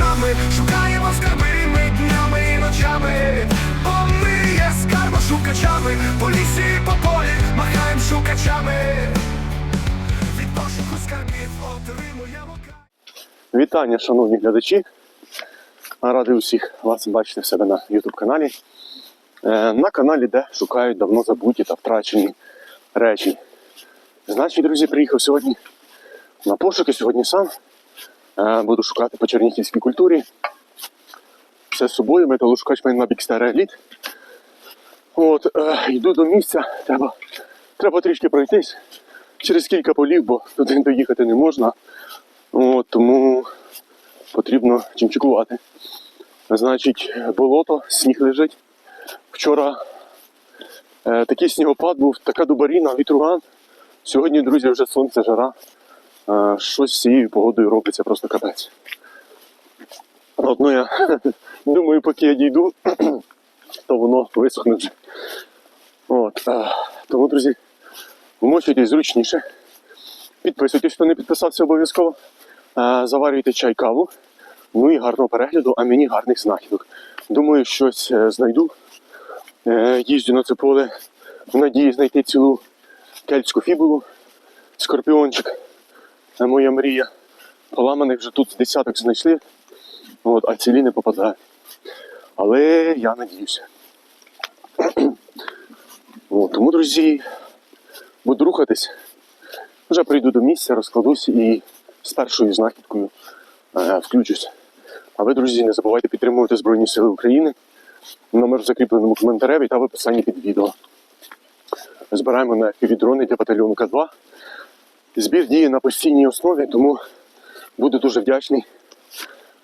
шукачами, шукаємо скарби ми днями і ночами, бо ми є скарбошукачами, по лісі і по полі махаємо шукачами, від пошуку скарбів отримуємо. Вітання, шановні глядачі. Радий усіх вас бачити в себе на YouTube каналі. Е, На каналі, де шукають давно забуті та втрачені речі. Значить, друзі, приїхав сьогодні на пошуки. Сьогодні сам буду шукати по чернігівській культурі. Все з собою, металошукач мене на Бікстер Еліт. От, е, йду до місця, треба, треба трішки пройтись через кілька полів, бо туди доїхати не можна. От, тому потрібно чимчикувати. Значить, болото, сніг лежить. Вчора е, такий снігопад був, така дубаріна, вітруган. Сьогодні, друзі, вже сонце, жара. Щось з цією погодою робиться просто капець. От, ну я думаю, поки я дійду, то воно висохне вже. От, тому, друзі, вмочуйтесь зручніше. Підписуйтесь, хто не підписався обов'язково. Заварюйте чай каву. Ну і гарного перегляду, а мені гарних знахідок. Думаю, щось е, знайду. Е, Їздю на це поле в надії знайти цілу кельтську фібулу, скорпіончик. Це моя мрія. Поламаних вже тут десяток знайшли, от, а цілі не попадають. Але я надіюся. От, тому, друзі, буду рухатись. Вже прийду до місця, розкладусь і з першою знахідкою е, включусь. А ви, друзі, не забувайте підтримувати Збройні Сили України. Номер в закріпленому коментареві та в описанні під відео. Збираємо на півдрони для батальйону К2. Збір діє на постійній основі, тому буду дуже вдячний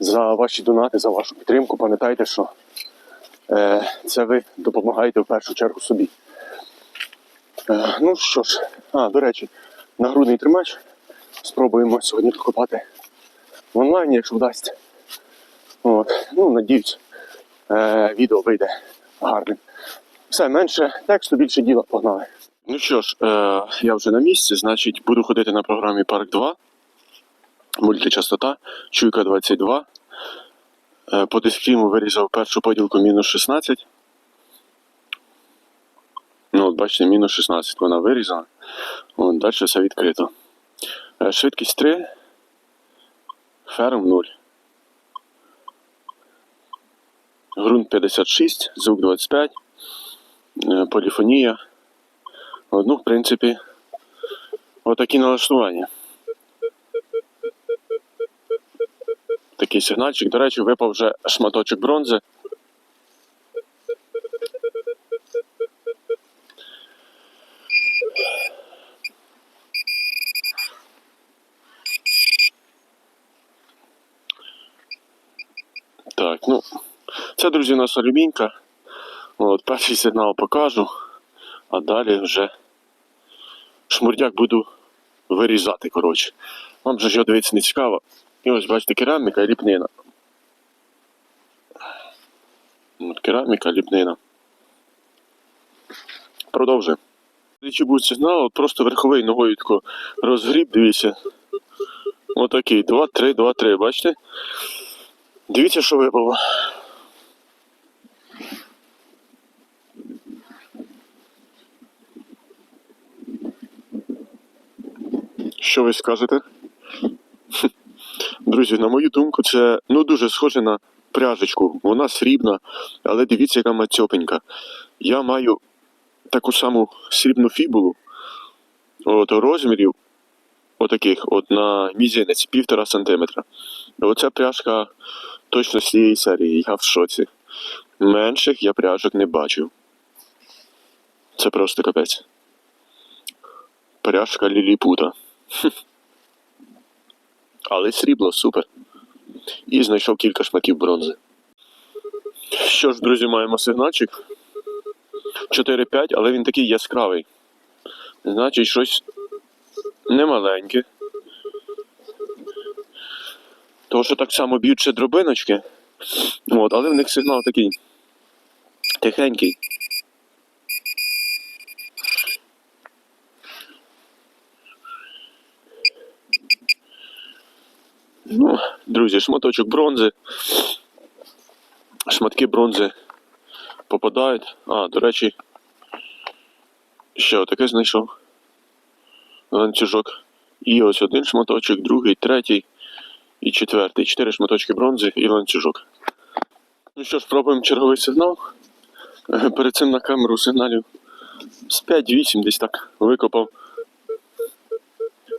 за ваші донати, за вашу підтримку. Пам'ятайте, що е, це ви допомагаєте в першу чергу собі. Е, ну що ж, а, до речі, нагрудний тримач. Спробуємо сьогодні покопати в онлайні, якщо вдасться. От, ну, надіюсь, е, відео вийде гарним. Все, менше тексту, більше діла, погнали. Ну що ж, е, я вже на місці, значить, буду ходити на програмі Парк 2, мультичастота, чуйка 22. Е, по дискліму вирізав першу поділку мінус 16. Ну, от бачите, мінус 16 вона вирізана. От, далі все відкрито. Е, Швидкість 3, ферм 0. Грунт 56, звук 25, е, поліфонія. От, Ну, в принципі, отакі налаштування. Такий сигнальчик. До речі, випав вже шматочок бронзи. Так, ну, це, друзі, у нас алюмінька. От, перший сигнал покажу, а далі вже шмурдяк буду вирізати, коротше. Вам же його дивитися не цікаво. І ось бачите, кераміка і ліпнина. От кераміка, ліпнина. Продовжуємо. Чи був сигнал, просто верховий ногою тако розгріб, дивіться. Отакий. 2-3, 2-3, бачите? Дивіться, що випало. Що ви скажете? Друзі, на мою думку, це ну дуже схоже на пряжечку. Вона срібна, але дивіться, яка мацьопенька. Я маю таку саму срібну фібулу от розмірів отаких, от на мізинець, півтора сантиметра. Оця пряжка точно з цієї серії, я в шоці. Менших я пряжок не бачив. Це просто капець. Пряжка ліліпута. Але срібло супер. І знайшов кілька шматів бронзи. Що ж, друзі, маємо сигнальчик. 4-5, але він такий яскравий. Значить, щось немаленьке. Тому що так само б'ють ще дробиночки. От, але в них сигнал такий тихенький. Ну, друзі, шматочок бронзи. Шматки бронзи попадають. А, до речі, ще отаке знайшов. Ланцюжок. І ось один шматочок, другий, третій і четвертий. Чотири шматочки бронзи і ланцюжок. Ну що ж, пробуємо черговий сигнал. Перед цим на камеру сигналів з 5-8 десь так викопав.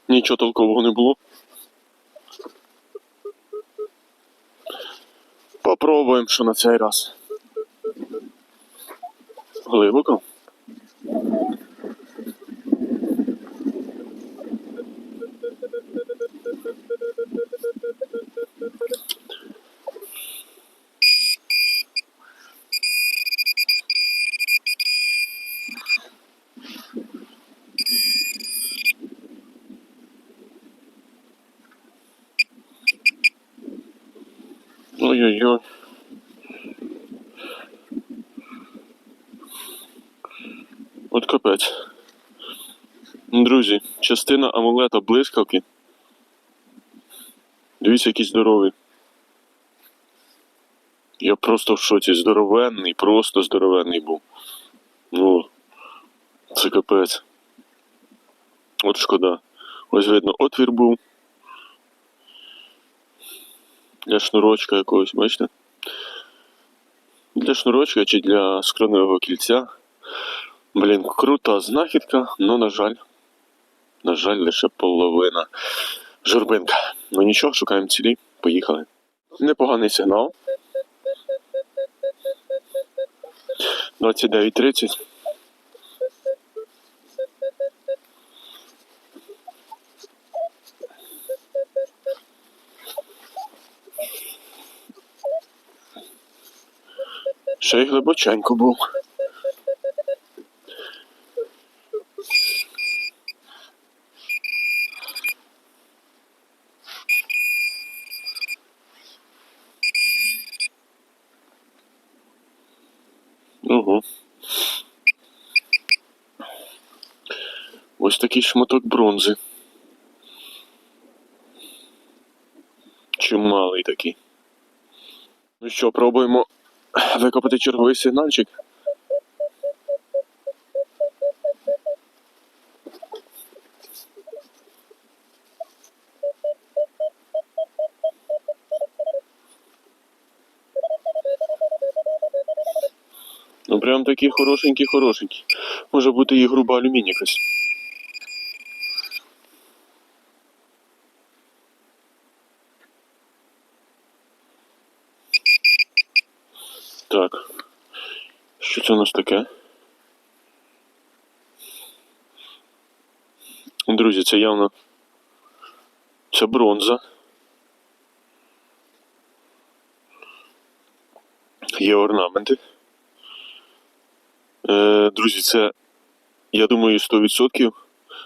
Нічого толкового не було. Попробуємо, що на цей раз. Глибоко. Ой-ой-ой. От капець. Друзі, частина амулета блискавки. Дивіться, який здоровий. Я просто в шоці. Здоровенний, просто здоровенний був. Ну, це капець. От шкода. Ось видно, отвір був. Для шнурочка якогось, бачите? Для шнурочка чи для скроневого кільця. Блін, крута знахідка, але, на жаль, на жаль, лише половина журбинка. Ну нічого, шукаємо цілі. Поїхали. Непоганий сигнал. 29.30. Ще й глибоченько був. Ось такий шматок бронзи. Чималий такий. Ну що, пробуємо викопати черговий сигнальчик. Ну прям такий хорошенький, хорошенький. Може бути і груба алюміній якась. Так. Що це у нас таке? Друзі, це явно. Це бронза. Є орнаменти. Е, друзі, це, я думаю, 100%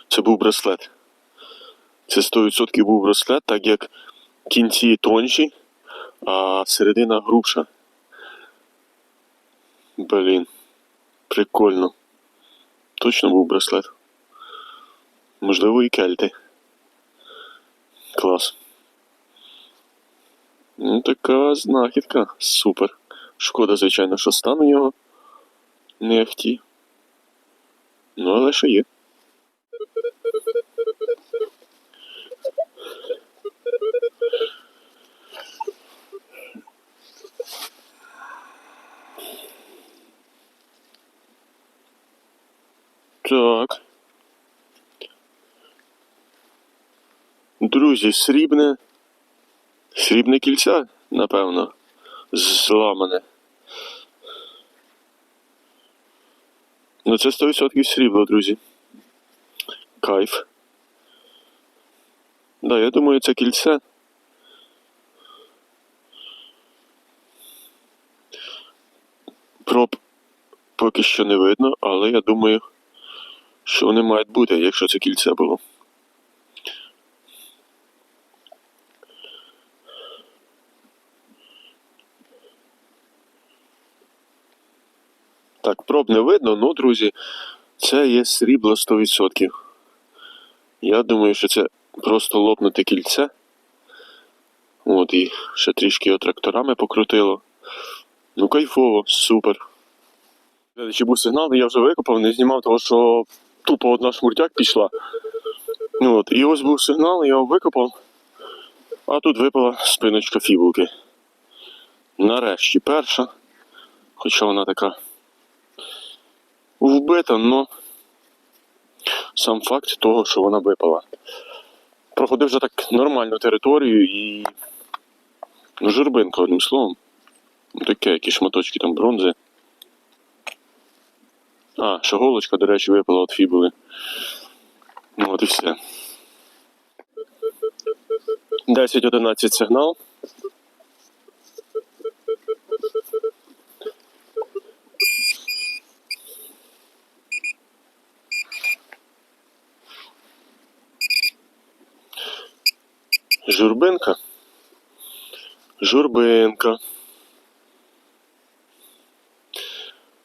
це був браслет. Це 100% був браслет, так як кінці тонші, а середина грубша. Блін, прикольно. Точно був браслет. Можливо, і кельти. Клас. Ну, така знахідка. Супер. Шкода, звичайно, що стан у нього не. Ну, але що є. Так. Друзі, срібне. Срібне кільця, напевно, зламане. Ну, це 100% срібло, друзі. Кайф. Да, я думаю, це кільце. Проб поки що не видно, але я думаю, що вони мають бути, якщо це кільце було. Так, не видно, ну, друзі, це є срібло 100%. Я думаю, що це просто лопнуте кільце. От і ще трішки його тракторами покрутило. Ну, кайфово, супер. Ще був сигнал, я вже викопав, не знімав, того що тупо одна шмуртяк пішла. Ну от, і ось був сигнал, я його викопав, а тут випала спиночка фібулки. Нарешті перша, хоча вона така вбита, але сам факт того, що вона випала. Проходив вже так нормальну територію і ну, журбинка, одним словом. Ну, Таке, якісь шматочки там бронзи. А, ще до речі, випала від фібули. Ну от і все. 10-11 сигнал. Журбинка. Журбинка.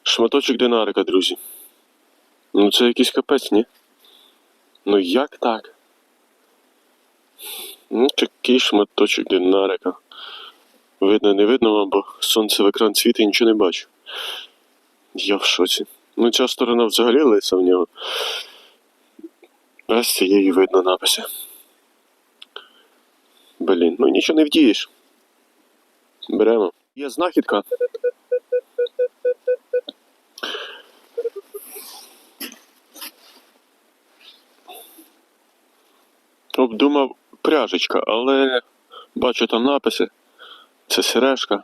Шматочок динарика, друзі. Ну це якийсь капець, ні? Ну як так? Ну, такий шматочок динарика. Видно, не видно вам, бо сонце в екран світить і нічого не бачу. Я в шоці. Ну, ця сторона взагалі лиса в нього. А з цієї видно написи. Блін, ну нічого не вдієш. Беремо. Є знахідка. Обдумав пряжечка, але бачу там написи. Це сережка.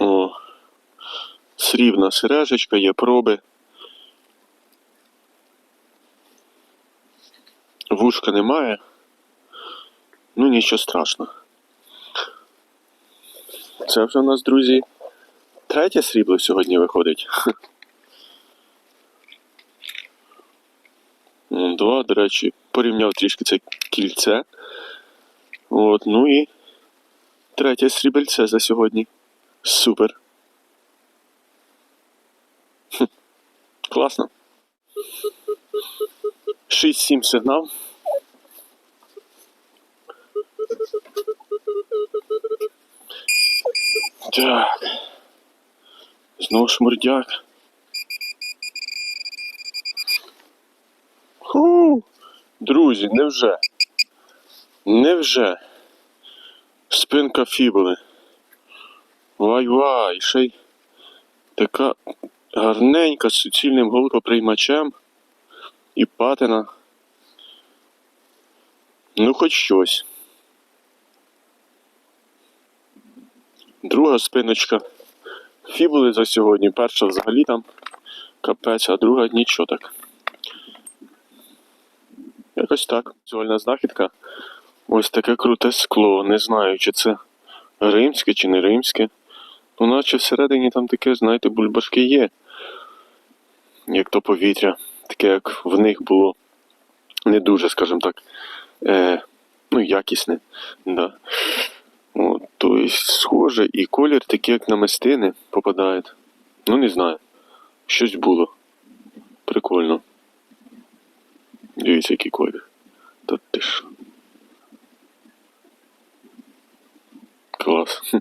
О, срібна сережечка, є проби. Вушка немає. Ну нічого страшного. Це вже у нас, друзі, третє срібло сьогодні виходить. Два, до речі, порівняв трішки це кільце. От, ну і третє срібельце за сьогодні. Супер. Класно. 6-7 сигнал. Так. Знову шмурдяк. Ху. Друзі, невже? Невже? Спинка фібули. Вай-вай, ще й така гарненька з суцільним голкоприймачем і патина. Ну, хоч щось. Друга спиночка фібули за сьогодні. Перша взагалі там капець, а друга нічого так. Якось так. Візуальна знахідка. Ось таке круте скло. Не знаю, чи це римське чи не римське. Ну, наче всередині там таке, знаєте, бульбашки є. Як то повітря. Таке, як в них було. Не дуже, скажімо так. Е, ну, якісне. Да. То есть схоже, і колір такий, як на мистини, попадає. Ну, не знаю. Щось було. Прикольно. Дивіться, який колір. Та ти ж. Клас.